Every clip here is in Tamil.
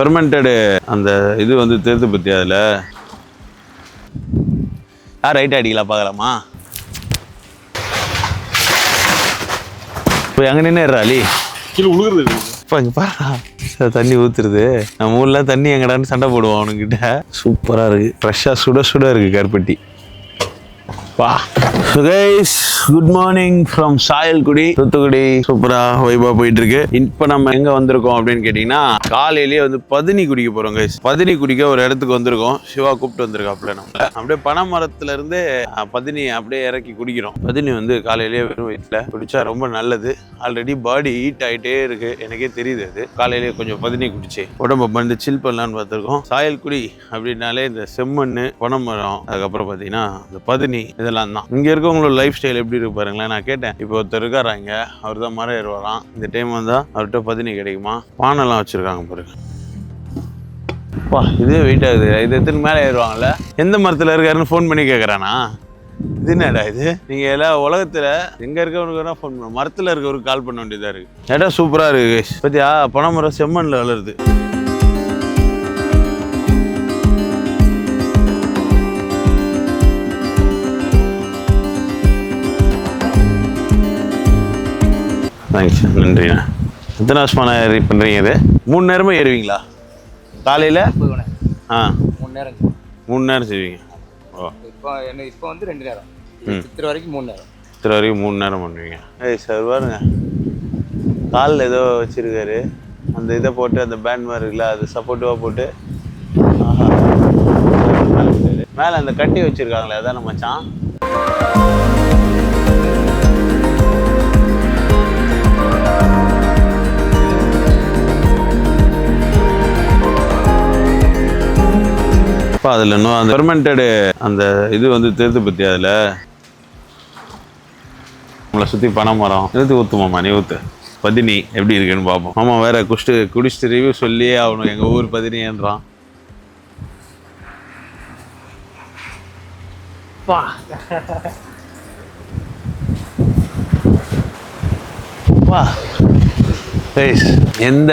பெர்மெண்டடு அந்த இது வந்து தெரிந்து பற்றி அதில். ஆ ரைட் அடிக்கலாம் பார்க்கலாமா? போய் அங்கே நின்று அலி. கீழே உழுகுறது இப்போ இங்கே பாரு. தண்ணி ஊற்றுருது நம்ம ஊரில் தண்ணி எங்கடான்னு சண்டை போடுவோம் அவனுக்கிட்ட சூப்பராக இருக்குது ஃப்ரெஷ்ஷாக சுட சுட இருக்குது கருப்பட்டி. வா guys good morning from Sayalkudi Thoothukudi சூப்பரா வைபா போயிட்டு இருக்கு இப்போ நம்ம எங்க வந்திருக்கோம் அப்படின்னு கேட்டீங்கன்னா காலையிலேயே வந்து பதினி குடிக்க போறோம் கைஸ் பதினி குடிக்க ஒரு இடத்துக்கு வந்திருக்கோம். சிவா கூப்பிட்டு வந்திருக்காப்ல நம்ம. அப்படியே பனை மரத்துல இருந்து பதினி அப்படியே இறக்கி குடிக்கிறோம். பதினி வந்து காலையிலேயே வெறும் வயிற்றுல குடிச்சா ரொம்ப நல்லது. ஆல்ரெடி பாடி ஹீட் ஆயிட்டே இருக்கு. எனக்கே தெரியுது அது. காலையிலேயே கொஞ்சம் பதினி குடிச்சு உடம்ப வந்து சில் பண்ணலான்னு பார்த்துருக்கோம். சாயல்குடி அப்படின்னாலே இந்த செம்மண் பனைமரம் அதுக்கப்புறம் பார்த்தீங்கன்னா இந்த பதினி இதெல்லாம் தான் இங்கே இருக்கவங்களோட லைஃப் ஸ்டைல் எப்படி இருக்கு பாருங்களேன். நான் கேட்டேன். இப்போ ஒருத்தர் இருக்காரா இங்கே அவர் தான் மரம் ஏறுவாராம் இந்த டைம் வந்தால் அவர்கிட்ட பதினி கிடைக்குமா? பானைலாம் வச்சுருக்காங்க பாருங்க. அப்பா இதே வெயிட் ஆகுது. இது எத்தனை மேலே ஏறுவாங்கல்ல? எந்த மரத்தில் இருக்காருன்னு ஃபோன் பண்ணி கேட்குறானா இது என்னடா இது? நீங்கள் எல்லாம் உலகத்தில் எங்கே இருக்கவனுக்கு வேணால் ஃபோன் பண்ணுவோம் மரத்தில் இருக்கவருக்கு கால் பண்ண வேண்டியதாக இருக்குது இடம் சூப்பராக இருக்குது guys. பார்த்தியா பனைமரம் செம்மண்ணில் வளருது. தேங்க்ஸ் நன்றிண்ணா. எத்தனை வருஷமான பண்ணுறீங்க இது? மூணு நேரமும் ஏறுவீங்களா? காலையில்? ஆ. மூணு நேரம் மூணு நேரம் செய்வீங்க. ஓ. இப்போ என்ன இப்போ வந்து ரெண்டு நேரம். சித்திரை வரைக்கும் மூணு நேரம். இத்தனை வரைக்கும் மூணு நேரம் பண்ணுவீங்க. ஏய் சார் பாருங்க. காலில் ஏதோ வச்சிருக்காரு. அந்த இதை போட்டு அந்த பேண்ட் மாதிரி இருக்குல்ல அது சப்போர்ட்டிவாக போட்டு. மேலே அந்த கட்டி வச்சிருக்காங்களே அதான மச்சான். அதில் இன்னும் அந்த பெர்மெண்டடு அந்த இது வந்து தெரிந்து பற்றி அதில். நம்மளை சுற்றி பனை மரம். நிறுத்தி ஊற்றுமாம்மா நீ ஊற்று பதினி எப்படி இருக்குன்னு பார்ப்போம். ஆமா வேற குடிச்சிட்டு குடிச்சிட்டு ரிவ்யூ சொல்லியே ஆகணும். எங்கள் ஊர் பதினின்றான் வா Guys, எந்த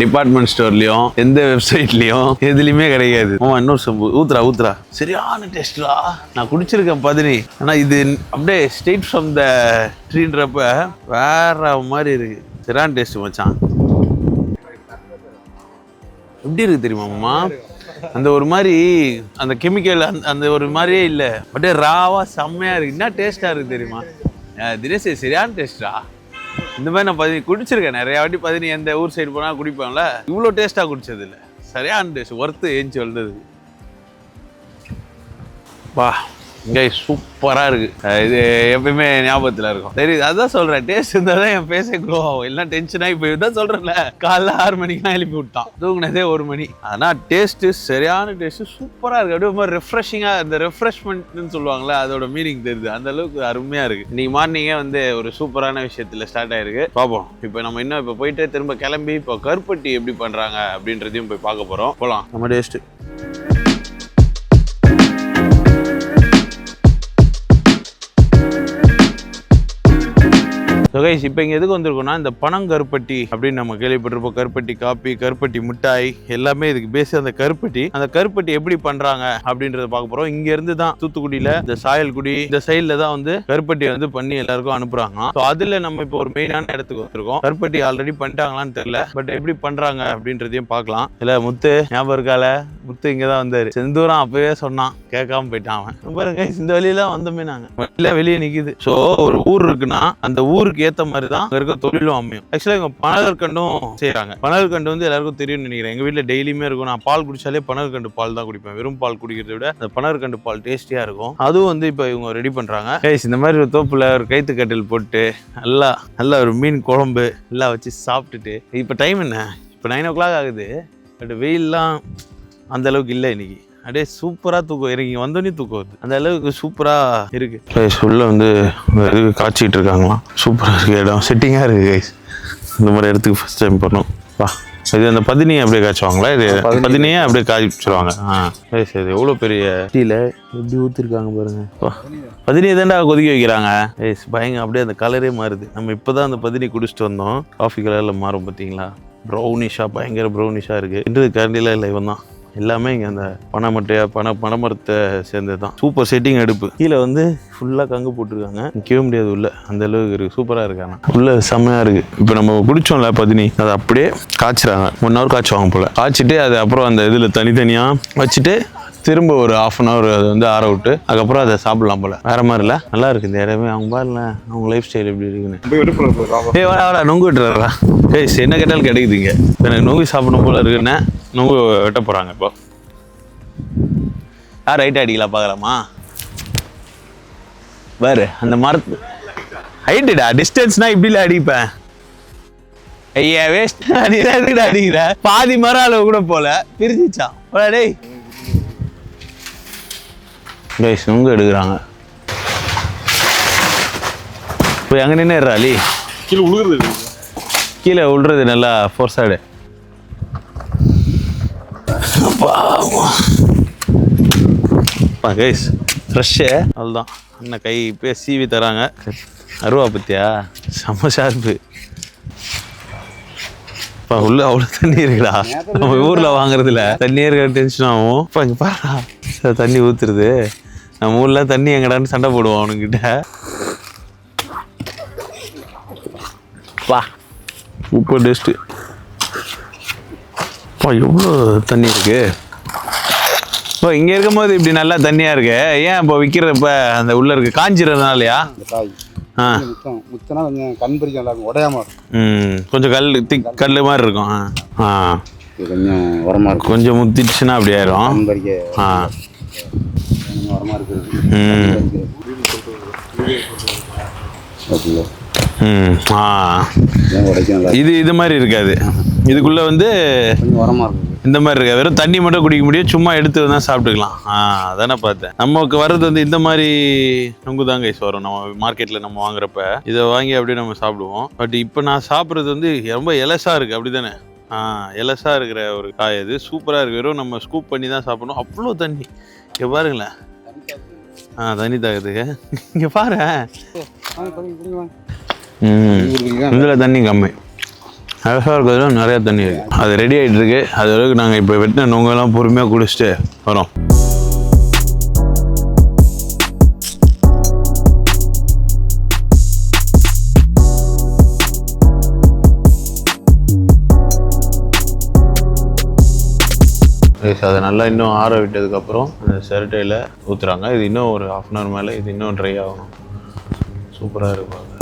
டிபார்ட்மெண்ட் ஸ்டோர்லயும் எந்த வெப்சைட்லயும் எதுலயுமே கிடைக்காது. ஆமா இன்னொரு சம்பு. ஊத்துறா ஊத்துறா சரியான டேஸ்ட்ரா நான் குடிச்சிருக்கேன் பதினி. ஆனா இது அப்படியே ஸ்டேட் ஃப்ரம் த ட்ரீன்றப்ப வேற மாதிரி இருக்கு. சரியான டேஸ்ட் மச்சான். எப்படி இருக்கு தெரியுமாம்மா அந்த ஒரு மாதிரி அந்த கெமிக்கல் அந்த அந்த ஒரு மாதிரியே இல்லை. அப்படியே ராவா செம்மையா இருக்கு. என்ன டேஸ்டா இருக்கு தெரியுமா? தினேஷ் சரியான டேஸ்டா இந்த மாதிரி நான் பதினி குடிச்சிருக்கேன். நிறையா வாட்டி பதினி எந்த ஊர் சைடு போனால் குடிப்பேன்ல? இவ்வளோ டேஸ்ட்டாக குடிச்சது இல்லை. சரியான டேஸ்ட் ஒர்த்து ஏஞ்சி வந்தது வா. இங்கே சூப்பராக இருக்கு. இது எப்பயுமே ஞாபகத்தில் இருக்கும். சரி அதான் சொல்கிறேன் டேஸ்ட் இருந்தால் தான் என் பேச க்ளோ ஆகும். எல்லாம் டென்ஷனாகி போய் தான் சொல்கிறேன்ல காலைல ஆறு மணிக்கெலாம் எழுப்பி விட்டான். தூங்கினதே ஒரு மணி. ஆனால் டேஸ்ட்டு சரியான டேஸ்ட்டு சூப்பராக இருக்குது அப்படியே ரொம்ப ரெஃப்ரெஷிங்காக இந்த ரெஃப்ரெஷ்மெண்ட்னு சொல்லுவாங்களே அதோட மீனிங் தெரியுது. அந்த அளவுக்கு அருமையாக இருக்குது இன்றைக்கி மார்னிங்கே வந்து ஒரு சூப்பரான விஷயத்தில் ஸ்டார்ட் ஆயிருக்கு. பார்ப்போம் இப்போ நம்ம இன்னும் இப்போ போயிட்டு திரும்ப கிளம்பி இப்போ கருப்பட்டி எப்படி பண்ணுறாங்க அப்படின்றதையும் போய் பார்க்க போகிறோம் போகலாம் நம்ம டேஸ்ட்டு கைஸ் இப்போ இங்கே எதுக்கு வந்திருக்கோம்னா இந்த பணம் கருப்பட்டி அப்படின்னு நம்ம கேள்விப்பட்டிருப்போம். கருப்பட்டி காப்பி கருப்பட்டி மிட்டாய் எல்லாமே இதுக்கு பேசி அந்த கருப்பட்டி. அந்த கருப்பட்டி எப்படி பண்ணுறாங்க அப்படின்றத பார்க்க போகிறோம் இங்கேருந்து தான் தூத்துக்குடியில் இந்த சாயல்குடி இந்த சைடில் தான் வந்து கருப்பட்டி வந்து பண்ணி எல்லாருக்கும் அனுப்புகிறாங்க ஸோ அதில் நம்ம இப்போ ஒரு மெயினான இடத்துக்கு வந்திருக்கோம். கருப்பட்டி ஆல்ரெடி பண்ணிட்டாங்களான்னு தெரியல. பட் எப்படி பண்ணுறாங்க அப்படின்றதையும் பார்க்கலாம். இல்லை முத்து ஞாபகம் இருக்கால முத்து இங்கே தான் வந்தார். செந்தூரம் அப்பவே சொன்னான். கேட்காம போயிட்டான் அவன். பாருங்க இந்த வழியெல்லாம் வந்தோமே நாங்கள் வழியில வெளியே நிற்கிது ஸோ ஒரு ஊர் இருக்குன்னா அந்த ஊருக்கு ஏத்த மாதிரி தான் அங்கே இருக்க தொழிலும் அமையும். ஆக்சுவலா இவங்க பனகற்கண்டும் செய்றாங்க. பனகற்கண்டு வந்து எல்லாருக்கும் தெரியும்னு நினைக்கிறேன். எங்க வீட்டில் டெய்லியுமே இருக்கும். நான் பால் குடிச்சாலே பனகற்கண்டு பால் தான் குடிப்பேன். வெறும் பால் குடிக்கிறத விட அந்த பனகற்கண்டு பால் டேஸ்டியா இருக்கும். அதுவும் வந்து இப்போ இவங்க ரெடி பண்றாங்க. இந்த மாதிரி ஒரு தோப்புல ஒரு கைத்து கட்டில் போட்டு நல்லா நல்லா ஒரு மீன் குழம்பு எல்லாம் வச்சு சாப்பிட்டுட்டு இப்போ டைம் என்ன? இப்போ நைன் ஓ கிளாக் ஆகுது. பட் வெயில்லாம் அந்த அளவுக்கு இல்லை இன்னைக்கு. அப்படியே சூப்பராக தூக்கம் இறங்கி வந்தோடனே தூக்கம் வருது. அந்த அளவுக்கு சூப்பராக இருக்கு. கைஸ் உள்ள வந்து இது காய்ச்சிட்டு இருக்காங்களாம். சூப்பராக இருக்கு இடம். செட்டிங்காக இருக்கு கைஸ் இந்த மாதிரி இடத்துக்கு ஃபர்ஸ்ட் டைம் பண்ணோம் வா. இது அந்த பதினியை அப்படியே காய்ச்சுவாங்களா? இது பதினியே அப்படியே காய்ச்சிருவாங்க. ஆ. கைஸ் இது எவ்வளோ பெரிய? டீல எப்படி ஊற்றிருக்காங்க பாருங்க. வா. பதினியை தாண்டா கொதிக்க வைக்கிறாங்க. கைஸ் பயங்க அப்படியே அந்த கலரே மாறுது. நம்ம இப்போ தான் அந்த பதினி குடிச்சிட்டு வந்தோம். காஃபி கலரில் மாறும் பார்த்தீங்களா ப்ரௌனிஷாக பயங்கர ப்ரௌனிஷாக இருக்குது இன்றது கரண்டிலாம் இல்லை இவன் தான் எல்லாமே இங்கே அந்த பனைமட்டையா பனை பனைமரத்தை சேர்ந்தது தான் சூப்பர் செட்டிங் அடுப்பு கீழே வந்து ஃபுல்லாக கங்கு போட்டிருக்காங்க. நிற்கவே முடியாது உள்ள. அந்த அளவுக்கு இருக்குது சூப்பராக இருக்காங்க உள்ள செம்மையாக இருக்குது இப்போ நம்ம குடிச்சோம்ல பதினி அதை அப்படியே காய்ச்சிறாங்க. ஒன் ஹவர் காய்ச்சுவாங்க போல். காய்ச்சிட்டு அது அப்புறம் அந்த இதில் தனித்தனியாக வச்சுட்டு திரும்ப ஒரு ஆஃப் அன் ஹவர் அதை வந்து ஆற விட்டு அதுக்கப்புறம் அதை சாப்பிடலாம் போல. வேற மாதிரி இல்லை? நல்லா இருக்கு இந்த இடமே அவங்க பாருல அவங்க லைஃப் ஸ்டைல் எப்படி இருக்குன்னு. ஏய் வாடா நொங்கு விட்டுறா ஏய் என்ன கேட்டாலும் கிடைக்குதுங்க எனக்கு நொங்கு சாப்பிடணும் போல இருக்குன்னு நொங்கு வெட்ட போகிறாங்க இப்போ. யார் ரைட் அடிக்கலாம் பார்க்கலாமா? பாரு அந்த மரத்து ஹைட்டுடா டிஸ்டன்ஸ்னா இப்படில அடிப்பேன். ஐயா வேஸ்ட் நீ அடிக்கிற? பாதி மரம் அளவு கூட போல. பிரிஞ்சிச்சான். டேய். கைஸ் நுங்கு எடுக்கிறாங்க. இப்போ எங்கே நின்று அலி கீழே உழுகுறது கீழே விழுறது நல்லா ஃபோர்ஸாடு அப்பா கைஸ் ஃப்ரெஷ்ஷு அதுதான் அண்ணன் கை இப்போ சீவி தராங்க. அருவா பத்தியா? செம்ம ஷார்ப்பு இப்போ உள்ள அவ்வளோ தண்ணி இருக்குடா. நம்ம ஊரில் வாங்குறதுல தண்ணி இருக்க டென்ஷன் ஆகும். இப்போ இங்கே சரி, தண்ணி ஊற்றுருது நம்ம ஊரில் தண்ணி எங்கடான்னு சண்டை போடுவோம் அவனுக்கிட்ட வா சூப்பர் டேஸ்ட்டு அப்பா எவ்வளோ தண்ணி இருக்கு? இப்போ இங்கே இருக்கும்போது இப்படி நல்லா தண்ணியாக இருக்கு. ஏன் இப்போ விற்கிறப்ப அந்த உள்ள இருக்கு? காஞ்சிறதுனாலயா? இந்த காய் ஆ முத்தனா கொஞ்சம் கண் பறிக்க நல்லா இருக்கும் உடையாம இருக்கும். ம் கொஞ்சம் கல் திக் கல் மாதிரி இருக்கும். ஆ ஆ. கொஞ்சம் உரமா இருக்கும். கொஞ்சம் முத்திடுச்சுன்னா அப்படி ஆயிரும். ஆ. கொஞ்சம் இருக்குது. ஆ. இது இது மாதிரி இருக்காது. இதுக்குள்ளே வந்து கொஞ்சம் இருக்கும் இந்த மாதிரி இருக்கா வெறும் தண்ணி மட்டும் குடிக்க முடியும். சும்மா எடுத்து தான் சாப்பிட்டுக்கலாம். ஆ அதானே பார்த்தேன். நமக்கு வர்றது வந்து இந்த மாதிரி நுங்கு தான் கைஸ் வரும் நம்ம மார்க்கெட்டில் நம்ம வாங்குறப்ப இதை வாங்கி அப்படியே நம்ம சாப்பிடுவோம். பட் இப்போ நான் சாப்பிட்றது வந்து ரொம்ப எலசா இருக்கு. அப்படி தானே ஆ எலசா இருக்கிற ஒரு காய் அது. சூப்பராக இருக்கு. வெறும் நம்ம ஸ்கூப் பண்ணி தான் சாப்பிடணும். அவ்வளோ தண்ணி. இங்கே பாருங்களேன். ஆ தண்ணி தாக்குதுங்க இங்கே பாரு. ம்? இதில் தண்ணி கம்மி. அழகாக இருக்கிறதுல நிறையா தண்ணி இருக்குது அது ரெடி ஆகிட்டு இருக்கு. அது வரைக்கும் நாங்கள் இப்போ வெட்டின நொங்கெல்லாம் பொறுமையாக குடிச்சிட்டு வரோம். Guys, அதை நல்லா இன்னும் ஆற விட்டதுக்கப்புறம் அந்த சிரட்டையில் ஊற்றுறாங்க இது இன்னும் ஒரு ஹாஃப் அன் ஹவர் மேலே இது இன்னும் ட்ரை ஆகணும் சூப்பராக இருக்கும் அது.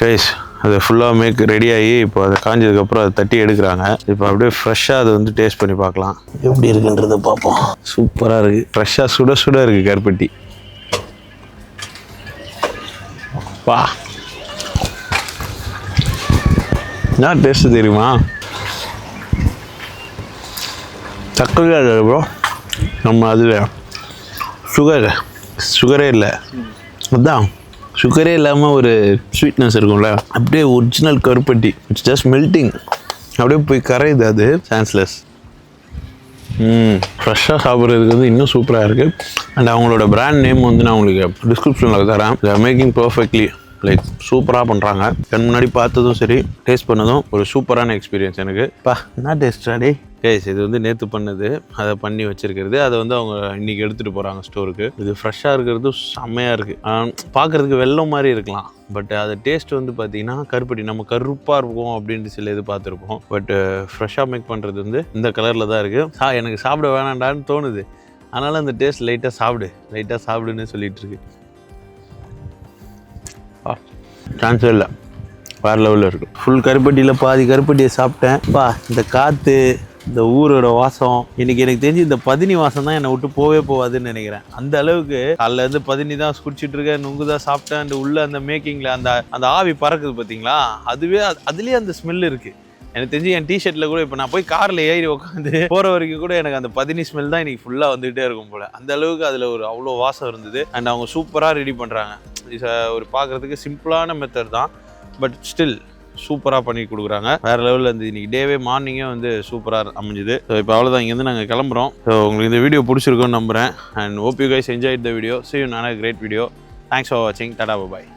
கைஸ் அது ஃபுல்லாக மேக் ரெடி ஆகி இப்போ அதை காஞ்சதுக்கப்புறம் அதை தட்டி எடுக்கிறாங்க. இப்போ அப்படியே ஃப்ரெஷ்ஷாக அதை வந்து டேஸ்ட் பண்ணி பார்க்கலாம். எப்படி இருக்குன்றதை பார்ப்போம். சூப்பராக இருக்குது ஃப்ரெஷ்ஷாக சுட சுட இருக்குது கருப்பட்டி. வா. என்ன டேஸ்ட் தெரியுமா? சக்கரை ப்ரோ நம்ம அதில் சுகர் சுகரே இல்லை. அதான். சுகரே இல்லாமல் ஒரு ஸ்வீட்னஸ் இருக்கும்ல அப்படியே ஒரிஜினல் கருப்பட்டி இட்ஸ் ஜஸ்ட் மெல்ட்டிங் அப்படியே போய் கரையுது அது சான்ஸ்லெஸ் ம் ஃப்ரெஷ்ஷாக சாப்பிட்றதுக்கு வந்து இன்னும் சூப்பராக இருக்குது அண்ட் அவங்களோட ப்ராண்ட் நேம் வந்து நான் உங்களுக்கு டிஸ்கிரிப்ஷனில் தரேன். மேக்கிங் பர்ஃபெக்ட்லி லைக் சூப்பராக பண்ணுறாங்க கண் முன்னாடி பார்த்ததும் சரி டேஸ்ட் பண்ணதும் ஒரு சூப்பரான எக்ஸ்பீரியன்ஸ் எனக்கு. பா என்ன டேஸ்டா கேஸ் இது வந்து நேற்று பண்ணது. அதை பண்ணி வச்சிருக்கிறது. அதை வந்து அவங்க இன்னைக்கு எடுத்துகிட்டு போகிறாங்க ஸ்டோருக்கு இது ஃப்ரெஷ்ஷாக இருக்கிறது செம்மையாக இருக்குது பார்க்குறதுக்கு வெள்ளம் மாதிரி இருக்கலாம். பட் அது டேஸ்ட் வந்து பார்த்தீங்கன்னா கருப்பட்டி நம்ம கருப்பாக இருக்கும் அப்படின்ட்டு சில இது பார்த்துருப்போம். பட் ஃப்ரெஷ்ஷாக மேக் பண்ணுறது வந்து இந்த கலரில் தான் இருக்குது சா எனக்கு சாப்பிட வேணாண்டான்னு தோணுது. அதனால் அந்த டேஸ்ட் லைட்டாக சாப்பிடு. லைட்டாக சாப்பிடுன்னு சொல்லிகிட்டு இருக்கு. சான்ஸே இல்லை. வேறு லெவலில் இருக்குது ஃபுல் கருப்பட்டியில் பாதி கருப்பட்டியை சாப்பிட்டேன். பா இந்த காற்று இந்த ஊரோட வாசம் இன்னைக்கு எனக்கு தெரிஞ்சு இந்த பதினி வாசம் தான் என்னை விட்டு போவே போகாதுன்னு நினைக்கிறேன். அந்த அளவுக்கு அதில் இருந்து பதினி தான் குடிச்சிட்டு இருக்கேன் நுங்கு தான் சாப்பிட்டேன் அந்த உள்ள அந்த மேக்கிங்கில் அந்த அந்த ஆவி பறக்குது பார்த்தீங்களா அதுவே அது- அந்த ஸ்மெல் இருக்குது எனக்கு தெரிஞ்சு என் டிஷர்ட்டில் கூட இப்போ நான் போய் காரில் ஏறி உட்காந்து போகிற வரைக்கும் கூட எனக்கு அந்த பதினி ஸ்மெல் தான் இன்னைக்கு ஃபுல்லாக வந்துகிட்டே இருக்கும் போல. அந்த அளவுக்கு அதில் ஒரு அவ்வளோ வாசம் இருந்தது. அண்ட் அவங்க சூப்பராக ரெடி பண்ணுறாங்க ஒரு பார்க்கறதுக்கு சிம்பிளான மெத்தட் தான். பட் ஸ்டில் சூப்பராக பண்ணி கொடுக்குறாங்க. வேறு லெவலில் இருந்து இன்னைக்கு டேவே மார்னிங்கே வந்து சூப்பராக அமைஞ்சுது. ஸோ இப்போ அவ்வளோதான் இங்கேருந்து நாங்கள் கிளம்புறோம். ஸோ உங்களுக்கு இந்த வீடியோ பிடிச்சிருக்கோன்னு நம்புகிறேன் and hope you guys enjoy the video see you in great video thanks for வாட்சிங் டாடா பாய்